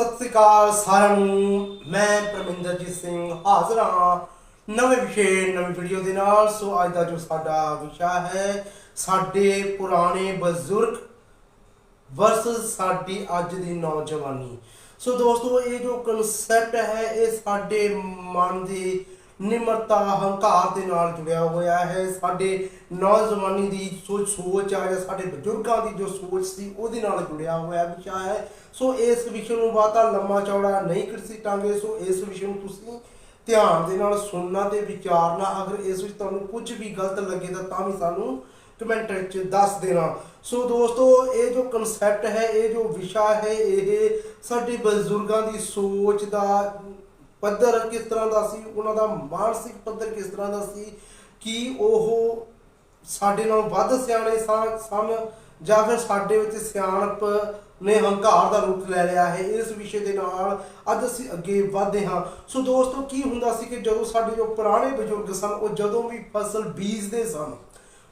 ਸਤਿ ਸ੍ਰੀ ਅਕਾਲ ਸਾਰਿਆਂ ਨੂੰ। ਮੈਂ ਪਰਮਿੰਦਰਜੀਤ ਸਿੰਘ ਹਾਜ਼ਰ ਹਾਂ ਨਵੇਂ ਵਿਸ਼ੇ, ਨਵੀਂ ਵੀਡੀਓ ਦੇ ਨਾਲ। ਸੋ ਅੱਜ ਦਾ ਜੋ ਸਾਡਾ ਵਿਸ਼ਾ ਹੈ, ਸਾਡੇ ਪੁਰਾਣੇ ਬਜ਼ੁਰਗ ਵਰਸਸ ਸਾਡੀ ਅੱਜ ਦੀ ਨੌਜਵਾਨੀ। ਸੋ ਦੋਸਤੋ, ਇਹ ਜੋ ਕਨਸੈਪਟ ਹੈ, ਇਹ ਸਾਡੇ ਮਨ ਦੀ ਨਿਮਰਤਾ ਹੰਕਾਰ ਦੇ ਨਾਲ ਜੁੜਿਆ ਹੋਇਆ ਹੈ। ਸਾਡੇ ਨੌਜਵਾਨੀ ਦੀ ਸੋਚ ਸੋਚ ਆ ਜਾਂ ਸਾਡੇ ਬਜ਼ੁਰਗਾਂ ਦੀ ਜੋ ਸੋਚ ਸੀ, ਉਹਦੇ ਨਾਲ ਜੁੜਿਆ ਹੋਇਆ ਵਿਸ਼ਾ ਹੈ। ਸੋ ਇਸ ਵਿਸ਼ੇ ਨੂੰ ਬਾਤਾ ਲੰਮਾ ਚੌੜਾ ਨਹੀਂ ਕਰਸੀਟਾਂਗੇ। ਸੋ ਇਸ ਵਿਸ਼ੇ ਨੂੰ ਤੁਸੀਂ ਧਿਆਨ ਦੇ ਨਾਲ ਸੁਣਨਾ ਤੇ ਵਿਚਾਰਨਾ। ਅਗਰ ਇਸ ਵਿੱਚ ਤੁਹਾਨੂੰ ਕੁਝ ਵੀ ਗਲਤ ਲੱਗੇ ਤਾਂ ਤਾਂ ਵੀ ਸਾਨੂੰ ਕਮੈਂਟ ਵਿੱਚ ਦੱਸ ਦੇਣਾ। ਸੋ ਦੋਸਤੋ, ਇਹ ਜੋ ਕਨਸੈਪਟ ਹੈ, ਇਹ ਜੋ ਵਿਸ਼ਾ ਹੈ, ਇਹ ਸਾਡੇ ਬਜ਼ੁਰਗਾਂ ਦੀ ਸੋਚ ਦਾ ਪੱਧਰ ਕਿਸ ਤਰ੍ਹਾਂ ਦਾ ਸੀ, ਉਹਨਾਂ ਦਾ ਮਾਨਸਿਕ ਪੱਧਰ ਕਿਸ ਤਰ੍ਹਾਂ ਦਾ ਸੀ, ਕਿ ਉਹ ਸਾਡੇ ਨਾਲ ਵੱਧ ਸਿਆਣੇ ਸਨ ਜਾਂ ਫਿਰ ਸਾਡੇ ਵਿੱਚ ਸਿਆਣਪ ਨੇ ਹੰਕਾਰ ਦਾ ਰੂਪ ਲੈ ਲਿਆ ਹੈ? ਇਸ ਵਿਸ਼ੇ ਦੇ ਨਾਲ ਅੱਜ ਅਸੀਂ ਅੱਗੇ ਵਧਦੇ ਹਾਂ। ਸੋ ਦੋਸਤੋ, ਕੀ ਹੁੰਦਾ ਸੀ ਕਿ ਜਦੋਂ ਸਾਡੇ ਜੋ ਪੁਰਾਣੇ ਬਜ਼ੁਰਗ ਸਨ, ਉਹ ਜਦੋਂ ਵੀ ਫਸਲ ਬੀਜਦੇ ਸਨ,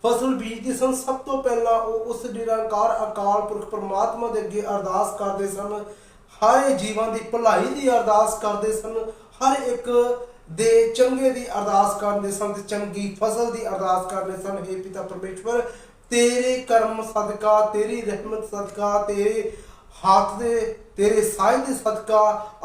ਫਸਲ ਬੀਜਦੇ ਸਨ, ਸਭ ਤੋਂ ਪਹਿਲਾਂ ਉਹ ਉਸ ਨਿਰੰਕਾਰ ਅਕਾਲ ਪੁਰਖ ਪ੍ਰਮਾਤਮਾ ਦੇ ਅੱਗੇ ਅਰਦਾਸ ਕਰਦੇ ਸਨ ਹਰ ਜੀਵਾਂ ਦੀ ਭਲਾਈ ਦੀ ਅਰਦਾਸ ਕਰਦੇ ਸਨ, ਹਰ ਇੱਕ ਦੇ ਚੰਗੇ ਦੀ ਅਰਦਾਸ ਕਰਦੇ ਸਨ ਤੇ ਚੰਗੀ ਫਸਲ ਦੀ ਅਰਦਾਸ ਕਰਦੇ ਸਨ। हे ਪਿਤਾ ਪਰਮੇਸ਼ਵਰ, ਤੇਰੇ ਕਰਮ ਸਦਕਾ, ਤੇਰੀ ਰਹਿਮਤ ਸਦਕਾ, ਤੇਰੇ ਹੱਥ ਦੇ, ਤੇਰੇ ਸਾਇ ਦੇ ਸਦਕਾ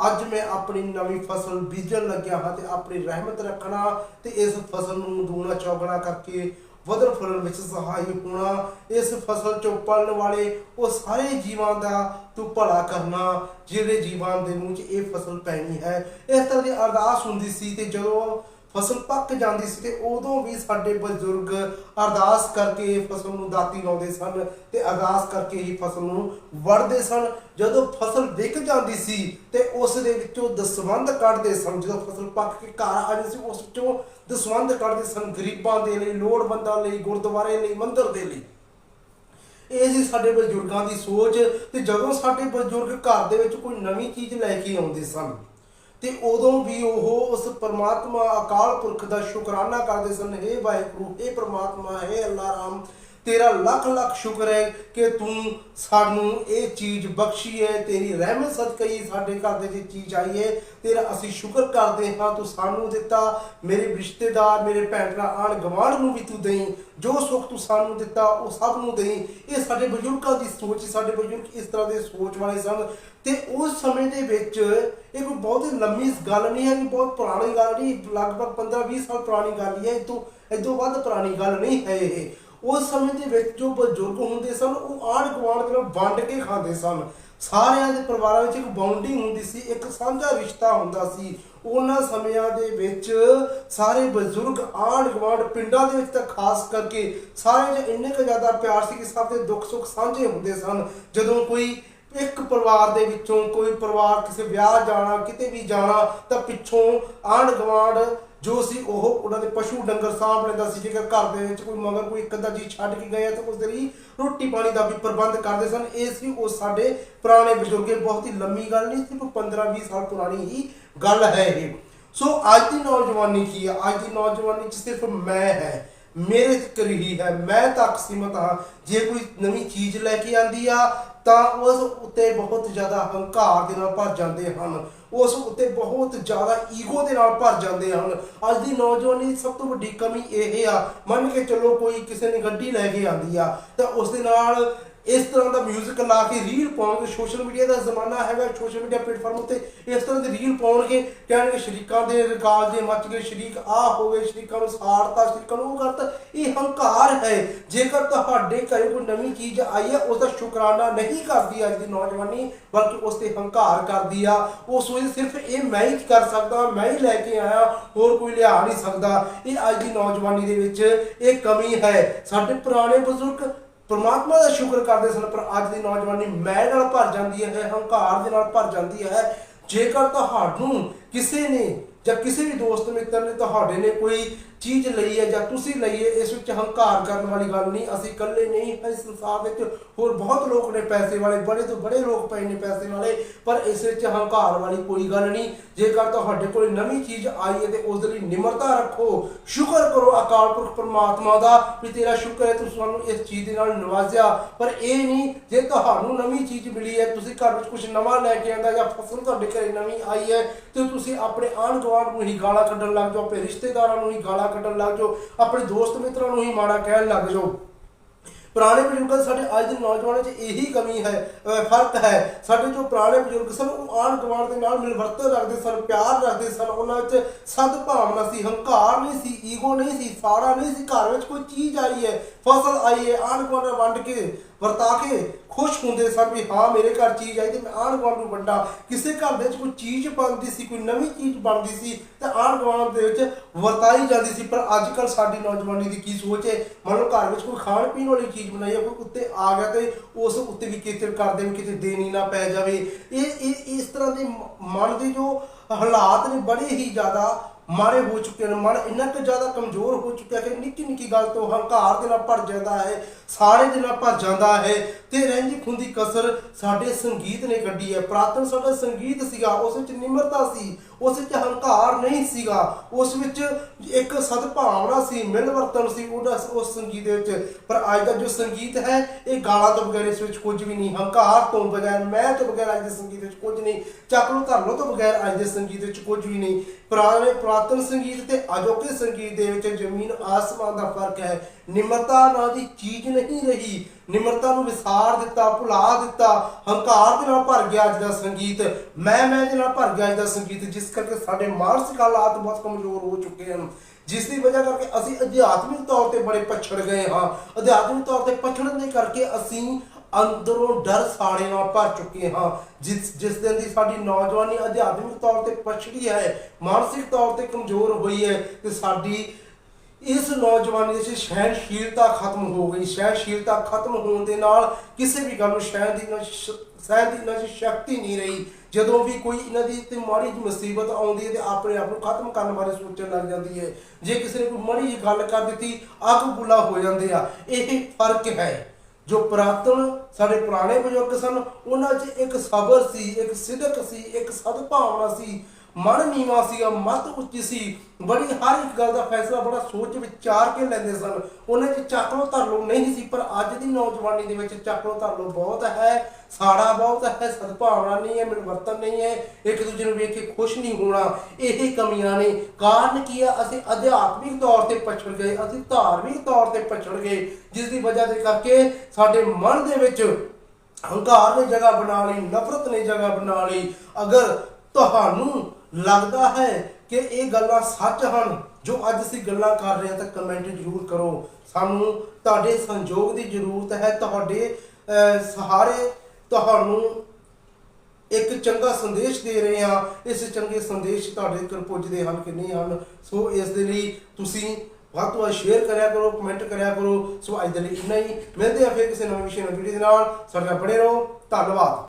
ਅੱਜ ਮੈਂ ਆਪਣੀ ਨਵੀਂ ਫਸਲ ਬੀਜਣ ਲੱਗਿਆ ਹਾਂ ਤੇ ਆਪਣੀ ਰਹਿਮਤ ਰੱਖਣਾ ਤੇ ਇਸ ਫਸਲ ਨੂੰ ਦੂਣਾ ਚੌਗਣਾ ਕਰਕੇ ਵਧਣ ਫੁੱਲਣ ਵਿੱਚ ਸਹਾਈ ਹੋਣਾ, ਇਸ ਫਸਲ ਚੋਂ ਪਲਣ ਵਾਲੇ ਉਹ ਸਾਰੇ ਜੀਵਾਂ ਦਾ ਤੂੰ ਭਲਾ ਕਰਨਾ, ਜਿਹੜੇ ਜੀਵਾਂ ਦੇ ਮੂੰਹ 'ਚ ਇਹ ਫਸਲ ਪੈਣੀ ਹੈ। ਇਸ ਤਰ੍ਹਾਂ ਦੀ ਅਰਦਾਸ ਹੁੰਦੀ ਸੀ ਤੇ ਜਦੋਂ ਫਸਲ ਪੱਕ ਜਾਂਦੀ ਸੀ ਤੇ ਉਦੋਂ ਵੀ ਸਾਡੇ ਬਜ਼ੁਰਗ ਅਰਦਾਸ ਕਰਕੇ ਇਹ ਫਸਲ ਨੂੰ ਦਾਤੀ ਲਾਉਂਦੇ ਸਨ ਤੇ ਅਰਦਾਸ ਕਰਕੇ ਹੀ ਫਸਲ ਨੂੰ ਵੜਦੇ ਸਨ। ਜਦੋਂ ਫਸਲ ਵਿਕ ਜਾਂਦੀ ਸੀ ਤੇ ਉਸ ਦੇ ਵਿੱਚੋਂ ਦਸਵੰਧ ਕੱਢਦੇ ਸਨ। ਜਦੋਂ ਫਸਲ ਪੱਕ ਕੇ ਘਰ ਆ ਜਾਂਦੀ ਸੀ, ਉਸ ਵਿੱਚੋਂ ਦਸਵੰਧ ਕੱਢਦੇ ਸਨ ਗਰੀਬਾਂ ਦੇ ਲਈ, ਲੋੜਵੰਦਾਂ ਲਈ, ਗੁਰਦੁਆਰੇ ਲਈ, ਮੰਦਿਰ ਦੇ ਲਈ। ਇਹ ਸੀ ਸਾਡੇ ਬਜ਼ੁਰਗਾਂ ਦੀ ਸੋਚ ਤੇ ਜਦੋਂ ਸਾਡੇ ਬਜ਼ੁਰਗ ਘਰ ਦੇ ਵਿੱਚ ਕੋਈ ਨਵੀਂ ਚੀਜ਼ ਲੈ ਕੇ ਆਉਂਦੇ ਸਨ ਤੇ ਉਦੋਂ ਵੀ ਉਹ ਉਸ ਪਰਮਾਤਮਾ ਅਕਾਲ ਪੁਰਖ ਦਾ ਸ਼ੁਕਰਾਨਾ ਕਰਦੇ ਸਨ हे ਵਾਹਿਗੁਰੂ हे ਪ੍ਰਮਾਤਮਾ हे ਅੱਲਾ ਰਾਮ ਤੇਰਾ ਲੱਖ ਲੱਖ ਸ਼ੁਕਰ ਹੈ ਕਿ ਤੂੰ ਸਾਨੂੰ ਇਹ ਚੀਜ਼ ਬਖਸ਼ੀ ਹੈ, ਤੇਰੀ ਰਹਿਮਤ ਸਦਕਾ ਹੀ ਸਾਡੇ ਘਰ ਦੇ ਵਿੱਚ ਚੀਜ਼ ਆਈ ਹੈ। ਤੇਰਾ ਅਸੀਂ ਸ਼ੁਕਰ ਕਰਦੇ ਹਾਂ, ਤੂੰ ਸਾਨੂੰ ਦਿੱਤਾ। ਮੇਰੇ ਰਿਸ਼ਤੇਦਾਰ, ਮੇਰੇ ਭੈਣ ਭਰਾ ਆਣ ਗਵਾਂਢ ਨੂੰ ਵੀ ਤੂੰ ਦੇਈਂ। ਜੋ ਸੁੱਖ ਤੂੰ ਸਾਨੂੰ ਦਿੱਤਾ, ਉਹ ਸਭ ਨੂੰ ਦੇਈਂ। ਇਹ ਸਾਡੇ ਬਜ਼ੁਰਗਾਂ ਦੀ ਸੋਚ, ਸਾਡੇ ਬਜ਼ੁਰਗ ਇਸ ਤਰ੍ਹਾਂ ਦੇ ਸੋਚ ਵਾਲੇ ਸਨ। ਤੇ ਉਸ ਸਮੇਂ ਦੇ ਵਿੱਚ ਇਹ ਕੋਈ ਬਹੁਤ ਲੰਮੀ ਗੱਲ ਨਹੀਂ ਹੈ ਕਿ ਬਹੁਤ ਪੁਰਾਣੀ ਗੱਲ ਨਹੀਂ। ਲਗਭਗ 15-20 ਸਾਲ ਪੁਰਾਣੀ ਗੱਲ ਹੀ ਹੈ। ਇਹ ਤੋਂ ਇਹ ਤੋਂ ਵੱਧ ਪੁਰਾਣੀ ਗੱਲ ਨਹੀਂ ਹੈ ਇਹ। ਉਸ ਸਮੇਂ ਦੇ ਵਿੱਚ ਜੋ ਬਜ਼ੁਰਗ ਹੁੰਦੇ ਸਨ, ਉਹ ਆੜ ਗੁਆਂਢ ਦੇ ਨਾਲ ਵੰਡ ਕੇ ਖਾਂਦੇ ਸਨ। ਸਾਰਿਆਂ ਦੇ ਪਰਿਵਾਰਾਂ ਵਿੱਚ ਇੱਕ ਬਾਉਂਡਿੰਗ ਹੁੰਦੀ ਸੀ, ਇੱਕ ਸਾਂਝਾ ਰਿਸ਼ਤਾ ਹੁੰਦਾ ਸੀ। ਉਹਨਾਂ ਸਮਿਆਂ ਦੇ ਵਿੱਚ ਸਾਰੇ ਬਜ਼ੁਰਗ ਆਂਢ ਗੁਆਂਢ ਪਿੰਡਾਂ ਦੇ ਵਿੱਚ ਤਾਂ ਖਾਸ ਕਰਕੇ ਸਾਰੇ 'ਚ ਇੰਨੇ ਕੁ ਜ਼ਿਆਦਾ ਪਿਆਰ ਸੀ ਕਿ ਸਭ ਦੇ ਦੁੱਖ ਸੁੱਖ ਸਾਂਝੇ ਹੁੰਦੇ ਸਨ। ਜਦੋਂ ਕੋਈ ਇੱਕ ਪਰਿਵਾਰ ਦੇ ਵਿੱਚੋਂ ਕੋਈ ਪਰਿਵਾਰ ਕਿਸੇ ਵਿਆਹ ਜਾਣਾ, ਕਿਤੇ ਵੀ ਜਾਣਾ, ਤਾਂ ਪਿੱਛੋਂ ਆਂਢ ਗੁਆਂਢ ਜੋ ਸੀ ਉਹ ਉਹਨਾਂ ਦੇ ਪਸ਼ੂ ਡੰਗਰ ਸਾਂਭ ਲੈਂਦਾ ਸੀ, ਜੇਕਰ ਘਰ ਦੇ ਵਿੱਚ ਕੋਈ ਮਗਰ ਕੋਈ ਇੱਕ ਅੱਧਾ ਜੀ ਛੱਡ ਕੇ ਗਿਆ ਤਾਂ ਉਸ ਦੇ ਲਈ ਰੋਟੀ ਪਾਣੀ ਦਾ ਵੀ ਪ੍ਰਬੰਧ ਕਰਦੇ ਸਨ। ਇਹ ਸੀ ਉਹ ਸਾਡੇ ਪੁਰਾਣੇ ਬਜ਼ੁਰਗੇ, ਬਹੁਤ ਹੀ ਲੰਮੀ ਗੱਲ ਨਹੀਂ ਸਿਰਫ 15 20 ਸਾਲ ਪੁਰਾਣੀ ਹੀ ਗੱਲ ਹੈ ਇਹ। ਸੋ ਅੱਜ ਦੀ ਨੌਜਵਾਨੀ ਕੀ ਹੈ ਅੱਜ ਦੀ ਨੌਜਵਾਨੀ ਚ ਸਿਰਫ ਮੈਂ ਹੈ, ਮੇਰੇ ਤੱਕ ਰਹੀ ਹੈ, ਮੈਂ ਤੱਕ ਸੀਮਤ ਹਾਂ, ਜੇ ਕੋਈ ਨਵੀਂ ਚੀਜ਼ ਲੈ ਕੇ ਆਂਦੀ ਆ, ਤਾਂ ਉਸ ਉੱਤੇ ਬਹੁਤ ਜ਼ਿਆਦਾ ਹੰਕਾਰ ਦੇ ਨਾਲ ਭਰ ਜਾਂਦੇ ਹਨ। ਉਸ ਉੱਤੇ ਬਹੁਤ ਜ਼ਿਆਦਾ ਈਗੋ ਦੇ ਨਾਲ ਭਰ ਜਾਂਦੇ ਹਨ। ਅੱਜ ਦੀ ਨੌਜਵਾਨੀ ਦੀ ਸਭ ਤੋਂ ਵੱਡੀ ਕਮੀ ਇਹ ਆ। ਮੰਨ ਕੇ ਚੱਲੋ ਕੋਈ ਕਿਸੇ ਨੇ ਗੱਡੀ ਲੈ ਕੇ ਆਂਦੀ ਆ, ਤਾਂ ਉਸ ਦੇ ਨਾਲ ਇਸ ਤਰ੍ਹਾਂ ਦਾ 뮤직 ਲਾ ਕੇ ਰੀਲ ਪਾਉਣਗੇ। ਸੋਸ਼ਲ ਮੀਡੀਆ ਦਾ ਜ਼ਮਾਨਾ ਹੈਗਾ ਸੋਸ਼ਲ ਮੀਡੀਆ ਪਲੇਟਫਾਰਮ ਉੱਤੇ ਇਸ ਤਰ੍ਹਾਂ ਦੀ ਰੀਲ ਪਾਉਣਗੇ, ਕਹਿਣਗੇ ਸ਼ਰੀਕਾਂ ਦੇ ਰਿਕਾਰਡ ਦੇ ਮੱਚ ਗਏ, ਸ਼ਰੀਕ ਆ ਹੋ ਗਏ, ਸ਼ਰੀਕਾਂ ਨੂੰ ਸਾੜਤਾ, ਸ਼ਰੀਕਾਂ ਨੂੰ ਉਹ ਕਰਤਾ। ਇਹ ਹੰਕਾਰ ਹੈ। ਜੇਕਰ ਤੁਹਾਡੇ ਘਰੇ ਕੋਈ ਨਵੀਂ ਚੀਜ਼ ਆਈ ਹੈ ਉਸ ਦਾ ਸ਼ੁਕਰਾਨਾ ਨਹੀਂ ਕਰਦੀ ਅੱਜ ਦੀ ਨੌਜਵਾਨੀ, ਬਲਕਿ ਉਸ ਤੇ ਹੰਕਾਰ ਕਰਦੀ ਆ। ਉਹ ਸੋਚਦੀ ਸਿਰਫ ਇਹ ਮੈਂ ਹੀ ਕਰ ਸਕਦਾ, ਮੈਂ ਹੀ ਲੈ ਕੇ ਆਇਆ, ਹੋਰ ਕੋਈ ਲਿਆ ਨਹੀਂ ਸਕਦਾ। ਇਹ ਅੱਜ ਦੀ ਨੌਜਵਾਨੀ ਦੇ ਵਿੱਚ ਇਹ ਕਮੀ ਹੈ। ਸਾਡੇ ਪੁਰਾਣੇ ਬਜ਼ੁਰਗ ਪਰਮਾਤਮਾ ਦਾ ਸ਼ੁਕਰ ਕਰਦੇ ਸਨ, ਪਰ ਅੱਜ ਦੀ ਨੌਜਵਾਨੀ ਮੈਂ ਨਾਲ ਭਰ ਜਾਂਦੀ ਹੈ ਹੰਕਾਰ ਦੇ ਨਾਲ ਭਰ ਜਾਂਦੀ ਹੈ। ਜੇਕਰ ਤੁਹਾਨੂੰ ਕਿਸੇ ਨੇ ਜਾਂ ਕਿਸੇ ਵੀ ਦੋਸਤ ਮਿੱਤਰ ਨੇ, ਤੁਹਾਡੇ ਨੇ ਕੋਈ ਚੀਜ਼ ਲਈ ਹੈ ਜਾਂ ਤੁਸੀਂ ਲਈ ਹੈ ਇਸ ਵਿੱਚ ਹੰਕਾਰ ਕਰਨ ਵਾਲੀ ਗੱਲ ਨਹੀਂ। ਅਸੀਂ ਇਕੱਲੇ ਨਹੀਂ, ਇਸ ਸੰਸਾਰ ਵਿੱਚ ਹੋਰ ਬਹੁਤ ਲੋਕ ਨੇ ਪੈਸੇ ਵਾਲੇ, ਬੜੇ ਤੋਂ ਬੜੇ ਲੋਕ ਪਏ ਨੇ ਪੈਸੇ ਵਾਲੇ, ਪਰ ਇਸ ਵਿੱਚ ਹੰਕਾਰ ਵਾਲੀ ਕੋਈ ਗੱਲ ਨਹੀਂ। ਜੇਕਰ ਤੁਹਾਡੇ ਕੋਲ ਨਵੀਂ ਚੀਜ਼ ਆਈ ਹੈ ਤੇ ਉਸ ਲਈ ਨਿਮਰਤਾ ਰੱਖੋ। ਸ਼ੁਕਰ ਕਰੋ ਅਕਾਲ ਪੁਰਖ ਪਰਮਾਤਮਾ ਦਾ ਵੀ ਤੇਰਾ ਸ਼ੁਕਰ ਹੈ ਤੁਸੀਂ ਸਾਨੂੰ ਇਸ ਚੀਜ਼ ਦੇ ਨਾਲ ਨਵਾਜ਼ਿਆ। ਪਰ ਇਹ ਨਹੀਂ, ਜੇ ਤੁਹਾਨੂੰ ਨਵੀਂ ਚੀਜ਼ ਮਿਲੀ ਹੈ, ਤੁਸੀਂ ਘਰ ਵਿੱਚ ਕੁਝ ਨਵਾਂ ਲੈ ਕੇ ਆਂਦਾ ਜਾਂ ਫਸਲ ਤੁਹਾਡੇ ਘਰੇ ਨਵੀਂ ਆਈ ਹੈ, ਤੇ ਤੁਸੀਂ ਆਪਣੇ ਆਂਢ ਗੁਆਂਢ ਨੂੰ ਹੀ ਗਾਲਾਂ ਕੱਢਣ ਲੱਗ ਜਾਓ, ਆਪਣੇ ਰਿਸ਼ਤੇਦਾਰਾਂ ਨੂੰ ਹੀ ਗਾਲਾਂ ਕੱਢਣ ਲੱਗ ਜਾਓ, ਆਪਣੇ ਦੋਸਤ ਮਿੱਤਰਾਂ ਨੂੰ ਹੀ ਮਾੜਾ ਕਹਿਣ ਲੱਗ ਜਾਓ। ਪੁਰਾਣੇ ਬਜ਼ੁਰਗਾਂ ਦੀ ਸਾਡੇ ਅੱਜ ਦੇ ਨੌਜਵਾਨਾਂ 'ਚ ਇਹੀ ਕਮੀ ਹੈ ਫ਼ਰਕ ਹੈ। ਸਾਡੇ ਜੋ ਪੁਰਾਣੇ ਬਜ਼ੁਰਗ ਸਨ, ਉਹ ਆਣ ਗੁਆਂਢ ਦੇ ਨਾਲ ਮਿਲਵਰਤਨ ਰੱਖਦੇ ਸਨ, ਪਿਆਰ ਰੱਖਦੇ ਸਨ। ਉਹਨਾਂ 'ਚ ਸਦ ਭਾਵਨਾ ਸੀ, ਹੰਕਾਰ ਨਹੀਂ ਸੀ, ਈਗੋ ਨਹੀਂ ਸੀ ਫਾੜਾ ਨਹੀਂ ਸੀ। ਘਰ ਵਿੱਚ ਕੋਈ ਚੀਜ਼ ਆਈ ਹੈ, ਫਸਲ ਆਈ ਹੈ ਆਣ ਗੁਆਂਢ ਵੰਡ ਕੇ ਵਰਤਾ ਕੇ ਖੁਸ਼ ਹੁੰਦੇ ਸਨ ਵੀ ਹਾਂ, ਮੇਰੇ ਘਰ ਚੀਜ਼ ਆਈ ਤੇ ਮੈਂ ਆਣ ਗੁਆਂਢ ਨੂੰ ਵੰਡਾ। ਕਿਸੇ ਘਰ ਦੇ ਵਿੱਚ ਕੋਈ ਚੀਜ਼ ਬਣਦੀ ਸੀ, ਕੋਈ ਨਵੀਂ ਚੀਜ਼ ਬਣਦੀ ਸੀ, ਤੇ ਆਣ ਗੁਆਂਢ ਦੇ ਵਿੱਚ ਵਰਤਾਈ ਜਾਂਦੀ ਸੀ। ਪਰ ਅੱਜ ਕੱਲ ਸਾਡੀ ਨੌਜਵਾਨੀ ਦੀ ਕੀ ਸੋਚ ਹੈ? ਮੰਨ ਲਓ ਘਰ ਵਿੱਚ ਕੋਈ ਖਾਣ ਪੀਣ ਵਾਲੀ ਚੀਜ਼ ਬਣਾਈ ਹੈ, ਕੋਈ ਉੱਤੇ ਆ ਗਿਆ ਤੇ ਉਸ ਉੱਤੇ ਵੀ ਕਿਤੇ ਕਰਦੇ ਵੀ ਕਿਤੇ ਦੇਣੀ ਨਾ ਪੈ ਜਾਵੇ। ਇਹ ਇਹ, ਇਸ ਤਰ੍ਹਾਂ ਦੇ ਮਨ ਦੇ ਜੋ ਹਾਲਾਤ ਨੇ, ਬੜੇ ਹੀ ਜ਼ਿਆਦਾ ਮਾਰੇ ਹੋ ਚੁੱਕੇ ਨੇ, ਮਨ ਇੰਨਾ ਕੁ ਜ਼ਿਆਦਾ ਕਮਜ਼ੋਰ ਹੋ ਚੁੱਕਿਆ ਕਿ ਨਿੱਕੀ ਨਿੱਕੀ ਗੱਲ ਤੋਂ ਹੰਕਾਰ ਦੇ ਨਾਲ ਭਰ ਜਾਂਦਾ ਹੈ ਸਾਰੇ ਦੇ ਨਾਲ ਭਰ ਜਾਂਦਾ ਹੈ ਤੇ ਰਹਿੰਦੀ ਖੁੰਦੀ ਕਸਰ ਸਾਡੇ ਸੰਗੀਤ ਨੇ ਕੱਢੀ ਹੈ। ਪ੍ਰਾਤਨ ਸਾਡਾ ਸੰਗੀਤ ਸੀਗਾ, ਉਸ ਵਿੱਚ ਨਿਮਰਤਾ ਸੀ ਉਸ ਵਿੱਚ ਹੰਕਾਰ ਨਹੀਂ ਸੀਗਾ। ਉਸ ਵਿੱਚ ਇੱਕ ਸਦਭਾਵਨਾ ਸੀ ਮਿਲਵਰਤਨ ਸੀ ਉਹਦਾ ਉਸ ਸੰਗੀਤ ਦੇ ਵਿੱਚ। ਪਰ ਅੱਜ ਦਾ ਜੋ ਸੰਗੀਤ ਹੈ, ਇਹ ਗਾਲਾਂ ਤੋਂ ਬਗੈਰ ਇਸ ਵਿੱਚ ਕੁਝ ਵੀ ਨਹੀਂ, ਹੰਕਾਰ ਤੋਂ ਬਗੈਰ, ਮੈਂ ਤੋਂ ਬਗੈਰ ਅੱਜ ਦੇ ਸੰਗੀਤ ਵਿੱਚ ਕੁਝ ਨਹੀਂ, ਚੱਕ ਲੋ ਧਰ ਲੋ ਤੋਂ ਬਗੈਰ ਅੱਜ ਦੇ ਸੰਗੀਤ ਵਿੱਚ ਕੁਝ ਵੀ ਨਹੀਂ। ਪੁਰਾਣੇ, ਪੁਰਾਤਨ ਸੰਗੀਤ ਤੇ ਅਜੋਕੇ ਸੰਗੀਤ ਦੇ ਵਿੱਚ ਜ਼ਮੀਨ ਆਸਮਾਨ ਦਾ ਫ਼ਰਕ ਹੈ। ਨਿਮਰਤਾ ਨਾਂ ਦੀ ਚੀਜ਼ ਨਹੀਂ ਰਹੀ। ਨਿਮਰਤਾ ਨੂੰ ਵਿਸਾਰ ਦਿੱਤਾ, ਭੁਲਾ ਦਿੱਤਾ, ਹੰਕਾਰ ਦੇ ਨਾਲ ਭਰ ਗਿਆ ਅੱਜ ਦਾ ਸੰਗੀਤ, ਮੈਂ ਮੈਂ ਦੇ ਨਾਲ ਭਰ ਗਿਆ ਅੱਜ ਦਾ ਸੰਗੀਤ, ਜਿਸ ਕਰਕੇ ਸਾਡੇ ਮਾਨਸਿਕ ਹਾਲਾਤ ਬਹੁਤ ਕਮਜ਼ੋਰ ਹੋ ਚੁੱਕੇ ਹਨ। ਜਿਸ ਦੀ ਵਜ੍ਹਾ ਕਰਕੇ ਅਸੀਂ ਅਧਿਆਤਮਿਕ ਤੌਰ ਤੇ ਬੜੇ ਪਛੜ ਗਏ ਹਾਂ। ਅਧਿਆਤਮਿਕ ਤੌਰ ਤੇ ਪਛੜਨ ਦੇ ਕਰਕੇ ਅਸੀਂ ਅੰਦਰੋਂ ਡਰ ਸਾੜੇ ਨਾਲ ਭਰ ਚੁੱਕੇ ਹਾਂ। ਜਿਸ ਜਿਸ ਦਿਨ ਦੀ ਸਾਡੀ ਨੌਜਵਾਨੀ ਅਧਿਆਤਮਿਕ ਤੌਰ ਤੇ ਪਛੜੀ ਹੈ, ਮਾਨਸਿਕ ਤੌਰ ਤੇ ਕਮਜ਼ੋਰ ਹੋਈ ਹੈ, ਤੇ ਸਾਡੀ ਇਸ ਨੌਜਵਾਨੀ ਵਿੱਚ ਸਹਿਣਸ਼ੀਲਤਾ ਖਤਮ ਹੋ ਗਈ। ਸਹਿਣਸ਼ੀਲਤਾ ਖਤਮ ਹੋਣ ਦੇ ਨਾਲ ਕਿਸੇ ਵੀ ਗੱਲ ਨੂੰ ਸਹਿਣ ਦੀ ਸਹਿਣ ਦੀ ਨਾ ਸ਼ਕਤੀ ਨਹੀਂ ਰਹੀ। ਜਦੋਂ ਵੀ ਕੋਈ ਇਹਨਾਂ ਦੀ ਤੇ ਮਾੜੀ ਜਿਹੀ ਮੁਸੀਬਤ ਆਉਂਦੀ ਹੈ ਤੇ ਆਪਣੇ ਆਪ ਨੂੰ ਖਤਮ ਕਰਨ ਬਾਰੇ ਸੋਚਣ ਲੱਗ ਜਾਂਦੀ ਹੈ। ਜੇ ਕਿਸੇ ਨੇ ਕੋਈ ਮਾੜੀ ਜਿਹੀ ਗੱਲ ਕਰ ਦਿੱਤੀ, ਅੱਗ ਬੁਲਾ ਹੋ ਜਾਂਦੇ ਆ। ਇਹ ਫ਼ਰਕ ਹੈ। ਜੋ ਪੁਰਾਤਨ ਸਾਡੇ ਪੁਰਾਣੇ ਬਜ਼ੁਰਗ ਸਨ, ਉਹਨਾਂ 'ਚ ਇੱਕ ਸਬਰ ਸੀ, ਇੱਕ ਸਿਦਕ ਸੀ, ਇੱਕ ਸਦਭਾਵਨਾ ਸੀ। ਮਨ ਨੀਵਾ ਸੀਗਾ, ਮਤ ਉੱਚੀ ਸੀ। ਬੜੀ ਹਰ ਇੱਕ ਗੱਲ ਦਾ ਫੈਸਲਾ ਬੜਾ ਸੋਚ ਵਿਚਾਰ ਕੇ ਲੈਂਦੇ ਸਨ। ਉਹਨਾਂ 'ਚ ਚੱਕ ਲੋ ਨਹੀਂ ਸੀ, ਪਰ ਅੱਜ ਦੀ ਨੌਜਵਾਨੀ ਦੇ ਵਿੱਚ ਚੱਕ ਲੋ ਬਹੁਤ ਹੈ। ਸਾੜਾ ਬਹੁਤ ਹੈ, ਸਦਭਾਵਨਾ ਨਹੀਂ ਹੈ, ਮਿਲਵਰਤਨ ਨਹੀਂ ਹੈ। ਇੱਕ ਦੂਜੇ ਨੂੰ ਵੇਖ ਕੇ ਖੁਸ਼ ਨਹੀਂ ਹੋਣਾ, ਇਹ ਕਮੀਆਂ ਨੇ। ਕਾਰਨ ਕੀ ਆ? ਅਸੀਂ ਅਧਿਆਤਮਿਕ ਤੌਰ ਤੇ ਪਛੜ ਗਏ, ਅਸੀਂ ਧਾਰਮਿਕ ਤੌਰ ਤੇ ਪਛੜ ਗਏ। ਜਿਸ ਦੀ ਵਜ੍ਹਾ ਦੇ ਕਰਕੇ ਸਾਡੇ ਮਨ ਦੇ ਵਿੱਚ ਹੰਕਾਰ ਨੇ ਜਗ੍ਹਾ ਬਣਾ ਲਈ, ਨਫ਼ਰਤ ਨੇ ਜਗ੍ਹਾ ਬਣਾ ਲਈ। ਅਗਰ ਤੁਹਾਨੂੰ ਲੱਗਦਾ ਹੈ ਕਿ ਇਹ ਗੱਲਾਂ ਸੱਚ ਹਨ। ਜੋ ਅੱਜ ਅਸੀਂ ਗੱਲਾਂ ਕਰ ਰਹੇ ਹਾਂ ਤਾਂ ਕਮੈਂਟ ਜ਼ਰੂਰ ਕਰੋ। ਸਾਨੂੰ ਤੁਹਾਡੇ ਸੰਯੋਗ ਦੀ ਜ਼ਰੂਰਤ ਹੈ। ਤੁਹਾਡੇ ਸਹਾਰੇ ਤੁਹਾਨੂੰ ਇੱਕ ਚੰਗਾ ਸੰਦੇਸ਼ ਦੇ ਰਹੇ ਹਾਂ। ਇਸ ਚੰਗੇ ਸੰਦੇਸ਼ ਤੁਹਾਡੇ ਕੋਲ ਪੁੱਜਦੇ ਹਨ ਕਿ ਨਹੀਂ ਹਨ। ਸੋ ਇਸ ਦੇ ਲਈ ਤੁਸੀਂ ਵੱਧ ਤੋਂ ਵੱਧ ਸ਼ੇਅਰ ਕਰਿਆ ਕਰੋ ਕਮੈਂਟ ਕਰਿਆ ਕਰੋ। ਸੋ ਅੱਜ ਦੇ ਲਈ ਇੰਨਾ ਹੀ। ਮਿਲਦੇ ਆ ਫਿਰ ਕਿਸੇ ਨਵੇਂ ਵਿਸ਼ੇ ਨਾਲ, ਵੀਡੀਓ ਦੇ ਨਾਲ। ਸਾਡੇ ਨਾਲ ਬਣੇ ਰਹੋ। ਧੰਨਵਾਦ।